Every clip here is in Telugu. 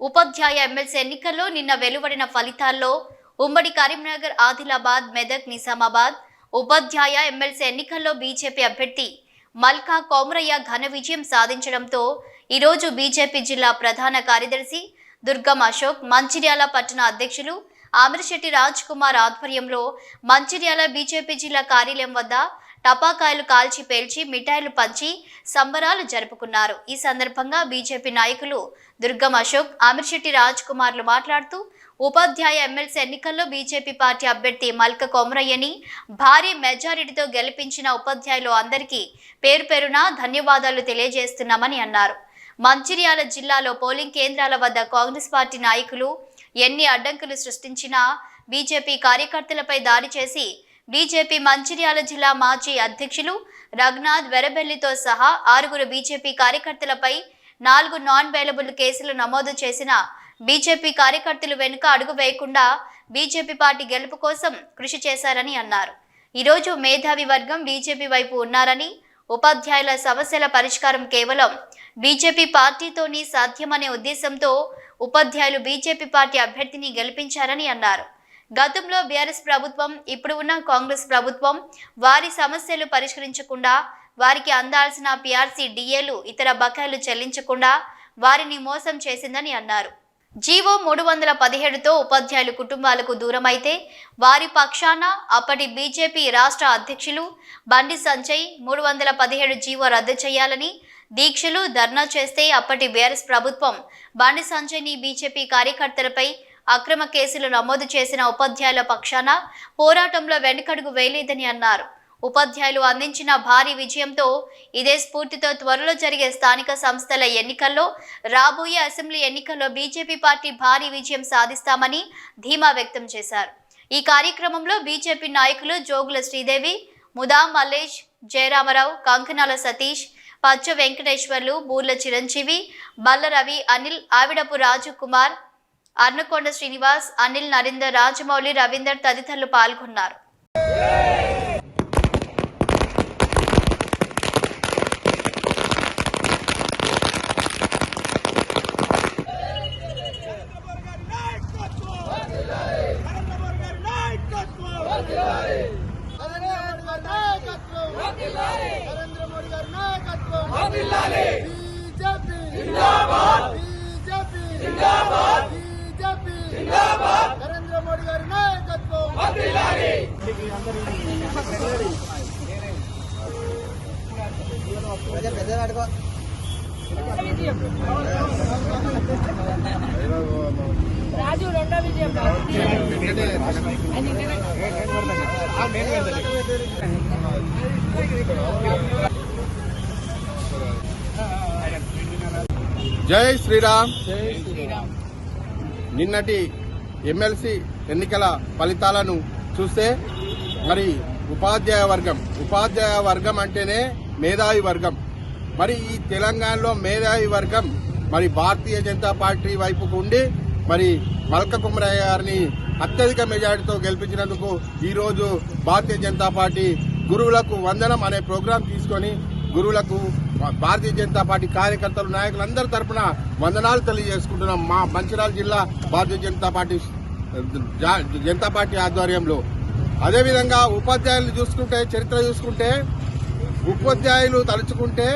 ఉపాధ్యాయ ఎమ్మెల్సీ ఎన్నికల్లో నిన్న వెలువడిన ఫలితాల్లో ఉమ్మడి కరీంనగర్ ఆదిలాబాద్ మెదక్ నిజామాబాద్ ఉపాధ్యాయ ఎమ్మెల్సీ ఎన్నికల్లో బీజేపీ అభ్యర్థి మల్కా కోమరయ్య ఘన విజయం సాధించడంతో ఈరోజు బీజేపీ జిల్లా ప్రధాన కార్యదర్శి దుర్గం అశోక్ మంచిర్యాల పట్టణ అధ్యక్షులు ఆమిరిశెట్టి రాజ్ కుమార్ ఆధ్వర్యంలో మంచిర్యాల బీజేపీ జిల్లా కార్యాలయం వద్ద టపాకాయలు కాల్చి పేల్చి మిఠాయిలు పంచి సంబరాలు జరుపుకున్నారు. ఈ సందర్భంగా బీజేపీ నాయకులు దుర్గం అశోక్ ఆమిర్శెట్టి రాజ్ కుమార్లు మాట్లాడుతూ ఉపాధ్యాయ ఎమ్మెల్సీ ఎన్నికల్లో బీజేపీ పార్టీ అభ్యర్థి మల్క కొమరయ్యని భారీ మెజారిటీతో గెలిపించిన ఉపాధ్యాయులు అందరికీ పేరు పేరున ధన్యవాదాలు తెలియజేస్తున్నామని అన్నారు. మంచిర్యాల జిల్లాలో పోలింగ్ కేంద్రాల వద్ద కాంగ్రెస్ పార్టీ నాయకులు ఎన్ని అడ్డంకులు సృష్టించినా బీజేపీ కార్యకర్తలపై దాడి చేసి బీజేపీ మంచిర్యాల జిల్లా మాజీ అధ్యక్షులు రఘునాథ్ వెరబెల్లితో సహా ఆరుగురు బీజేపీ కార్యకర్తలపై నాలుగు నాన్ బెయిలబుల్ కేసులు నమోదు చేసిన బీజేపీ కార్యకర్తలు వెనుక అడుగు వేయకుండా బీజేపీ పార్టీ గెలుపు కోసం కృషి చేశారని అన్నారు. ఈరోజు మేధావి వర్గం బీజేపీ వైపు ఉన్నారని ఉపాధ్యాయుల సమస్యల పరిష్కారం కేవలం బీజేపీ పార్టీతోని సాధ్యమనే ఉద్దేశంతో ఉపాధ్యాయులు బీజేపీ పార్టీ అభ్యర్థిని గెలిపించారని అన్నారు. గతంలో బీఆర్ఎస్ ప్రభుత్వం ఇప్పుడు ఉన్న కాంగ్రెస్ ప్రభుత్వం వారి సమస్యలు పరిష్కరించకుండా వారికి అందాల్సిన పీఆర్సీ డిఏలు ఇతర బకాయిలు చెల్లించకుండా వారిని మోసం చేసిందని అన్నారు. జీవో మూడు వందల పదిహేడుతో ఉపాధ్యాయులు కుటుంబాలకు దూరమైతే వారి పక్షాన అప్పటి బీజేపీ రాష్ట్ర అధ్యక్షులు బండి సంజయ్ మూడు వందల పదిహేడు జీవో రద్దు చేయాలని దీక్షలు ధర్నా చేస్తే అప్పటి బీఆర్ఎస్ ప్రభుత్వం బండి సంజయ్ని బీజేపీ కార్యకర్తలపై అక్రమ కేసులు నమోదు చేసిన ఉపాధ్యాయుల పక్షాన పోరాటంలో వెనుకడుగు వేయలేదని అన్నారు. ఉపాధ్యాయులు అందించిన భారీ విజయంతో ఇదే స్ఫూర్తితో త్వరలో జరిగే స్థానిక సంస్థల ఎన్నికల్లో రాబోయే అసెంబ్లీ ఎన్నికల్లో బీజేపీ పార్టీ భారీ విజయం సాధిస్తామని ధీమా వ్యక్తం చేశారు. ఈ కార్యక్రమంలో బీజేపీ నాయకులు జోగుల శ్రీదేవి ముదా మల్లేష్ జయరామరావు కంకనాల సతీష్ పచ్చ వెంకటేశ్వర్లు బూర్ల చిరంజీవి బల్ల రవి అనిల్ ఆవిడపు రాజు కుమార్ అన్నకొండ శ్రీనివాస్ అనిల్ నరేందర్ రాజమౌళి రవీందర్ తదితరులు పాల్గొన్నారు నరేంద్ర మోడీ గారి నాయకత్వం BJP BJP BJP Narendra Modi గారి నాయకత్వం రాజు రెండో విజయం జై శ్రీరామ్. నిన్నటి ఎమ్మెల్సీ ఎన్నికల ఫలితాలను చూస్తే మరి ఉపాధ్యాయ వర్గం. ఉపాధ్యాయ వర్గం అంటేనే మేధావి వర్గం. మరి ఈ తెలంగాణలో మేధావి వర్గం మరి భారతీయ జనతా పార్టీ వైపుకు ఉండి మరి మల్క కుమరయ్య గారిని అత్యధిక మెజారిటీతో గెలిపించినందుకు ఈరోజు భారతీయ జనతా పార్టీ గురువులకు వందనం అనే ప్రోగ్రాం తీసుకొని గురువులకు భారతీయ జనతా పార్టీ కార్యకర్తలు నాయకులందరి తరఫున వందనాలు తెలియజేసుకుంటున్నాం మా మంచిరాల జిల్లా భారతీయ జనతా పార్టీ జా- జనతా పార్టీ ఆధ్వర్యంలో. అదేవిధంగా ఉపాధ్యాయులు చూసుకుంటే చరిత్ర చూసుకుంటే ఉపాధ్యాయులు తలుచుకుంటే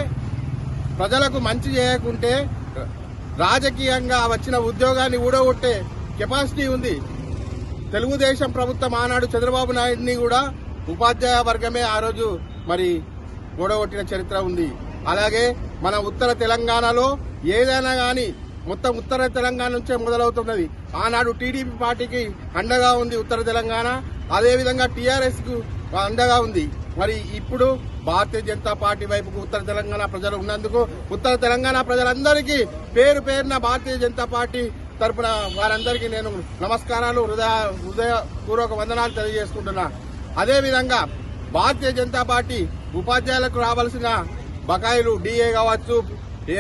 ప్రజలకు మంచి చేయకుంటే రాజకీయంగా వచ్చిన ఉద్యోగాన్ని ఊడగొట్టే కెపాసిటీ ఉంది. తెలుగుదేశం ప్రభుత్వం ఆనాడు చంద్రబాబు నాయుడిని కూడా ఉపాధ్యాయ వర్గమే ఆ రోజు మరి ఓడగొట్టిన చరిత్ర ఉంది. అలాగే మన ఉత్తర తెలంగాణలో ఏదైనా కానీ మొత్తం ఉత్తర తెలంగాణ నుంచే మొదలవుతున్నది. ఆనాడు టీడీపీ పార్టీకి అండగా ఉంది ఉత్తర తెలంగాణ. అదేవిధంగా టీఆర్ఎస్కు అండగా ఉంది. మరి ఇప్పుడు భారతీయ జనతా పార్టీ వైపుకు ఉత్తర తెలంగాణ ప్రజలు ఉన్నందుకు ఉత్తర తెలంగాణ ప్రజలందరికీ పేరు పేరున భారతీయ జనతా పార్టీ తరపున వారందరికీ నేను నమస్కారాలు హృదయ హృదయపూర్వక వందనాలు తెలియజేసుకుంటున్నా. అదేవిధంగా భారతీయ జనతా పార్టీ ఉపాధ్యాయులకు రావాల్సిన బకాయిలు డిఏ కావచ్చు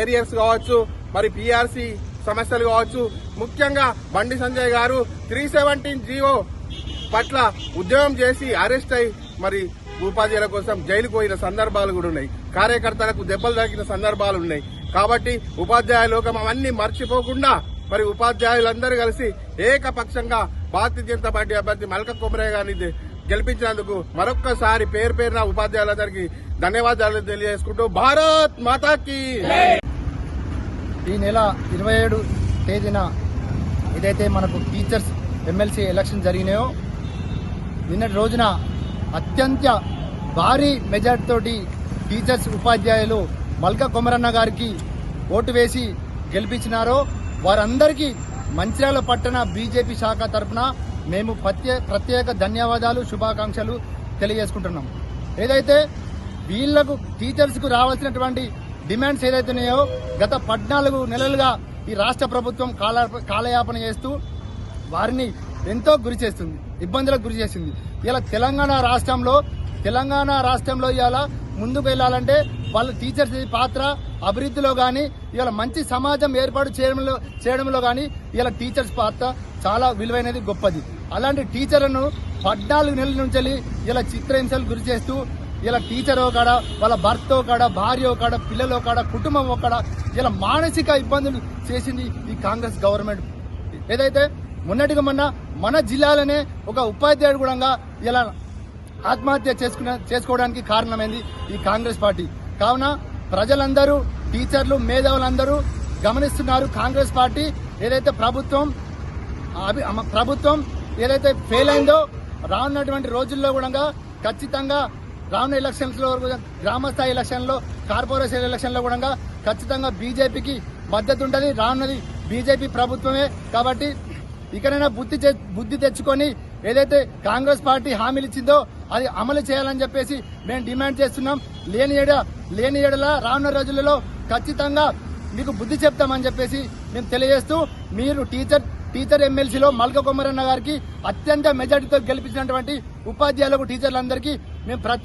ఏరియర్స్ కావచ్చు మరి పిఆర్సీ సమస్యలు కావచ్చు. ముఖ్యంగా బండి సంజయ్ గారు త్రీ సెవెంటీన్ జీవో పట్ల ఉద్యమం చేసి అరెస్ట్ అయి మరి ఉపాధ్యాయుల కోసం జైలుకు పోయిన సందర్భాలు కూడా ఉన్నాయి. కార్యకర్తలకు దెబ్బలు తగిన సందర్భాలు ఉన్నాయి. కాబట్టి ఉపాధ్యాయ లోకం అవన్నీ మర్చిపోకుండా మరి ఉపాధ్యాయులందరూ కలిసి ఏకపక్షంగా భారతీయ జనతా పార్టీ అభ్యర్థి మల్క కుమరయ్య గారిని గెలిపించినందుకు మరొక్కసారి పేరు పేరున ఉపాధ్యాయులందరికీ ధన్యవాదాలు తెలియజేసుకుంటూ భారత్ మాతాకి. ఈ నెల ఇరవై ఏడు తేదీన ఏదైతే మనకు టీచర్స్ ఎమ్మెల్సీ ఎలక్షన్ జరిగినాయో నిన్నటి రోజున అత్యంత భారీ మెజార్టీ తోటి టీచర్స్ ఉపాధ్యాయులు మల్క కొమరన్న గారికి ఓటు వేసి గెలిపించినారో వారందరికీ మంచిర్యాల పట్టణ బీజేపీ శాఖ తరఫున మేము ప్రత్యే ప్రత్యేక ధన్యవాదాలు శుభాకాంక్షలు తెలియజేసుకుంటున్నాం. ఏదైతే వీళ్ళకు టీచర్స్కు రావాల్సినటువంటి డిమాండ్స్ ఏదైతే ఉన్నాయో గత పద్నాలుగు నెలలుగా ఈ రాష్ట్ర ప్రభుత్వం కాల కాలయాపన చేస్తూ వారిని ఎంతో గురి చేస్తుంది ఇబ్బందులకు గురి చేస్తుంది. ఇలా తెలంగాణ రాష్ట్రంలో తెలంగాణ రాష్ట్రంలో ఇవాళ ముందుకు వెళ్ళాలంటే వాళ్ళ టీచర్స్ పాత్ర అభివృద్ధిలో కానీ ఇవాళ మంచి సమాజం ఏర్పాటు చేయడంలో చేయడంలో కానీ ఇలా టీచర్స్ పాత్ర చాలా విలువైనది గొప్పది. అలాంటి టీచర్లను పద్నాలుగు నెలల నుంచి ఇలా చిత్రహింసలు గురి చేస్తూ ఇలా టీచర్ కాడ వాళ్ళ భర్త కాడ భార్య కాడ పిల్లలు కాడ కుటుంబం కాడ ఇలా మానసిక ఇబ్బందులు చేసింది ఈ కాంగ్రెస్ గవర్నమెంట్. ఏదైతే మొన్నటిగా మొన్న మన జిల్లాలోనే ఒక ఉపాధ్యాయుడు కూడా ఇలా ఆత్మహత్య చేసుకున్న చేసుకోవడానికి కారణమైంది ఈ కాంగ్రెస్ పార్టీ. కావున ప్రజలందరూ టీచర్లు మేధావులందరూ గమనిస్తున్నారు కాంగ్రెస్ పార్టీ ఏదైతే ప్రభుత్వం ప్రభుత్వం ఏదైతే ఫెయిల్ అయిందో రానున్నటువంటి రోజుల్లో కూడా ఖచ్చితంగా రానున్న ఎలక్షన్స్లో కూడా గ్రామ స్థాయి ఎలక్షన్లో కార్పొరేషన్ ఎలక్షన్లో కూడా ఖచ్చితంగా బీజేపీకి మద్దతు ఉంటుంది. రానున్నది బీజేపీ ప్రభుత్వమే. కాబట్టి ఇకనైనా బుద్ధి బుద్ధి తెచ్చుకొని ఏదైతే కాంగ్రెస్ పార్టీ హామీలు ఇచ్చిందో అది అమలు చేయాలని చెప్పేసి మేము డిమాండ్ చేస్తున్నాం. లేని ఏడ లేని ఏడల రానున్న రోజులలో ఖచ్చితంగా మీకు బుద్ధి చెప్తామని చెప్పేసి మేము తెలియజేస్తూ మీరు టీచర్ టీచర్ ఎమ్మెల్సీలో మల్క కొమరన్న గారికి అత్యంత మెజార్టీతో గెలిపించినటువంటి ఉపాధ్యాయులకు టీచర్లందరికీ మేము ప్రతి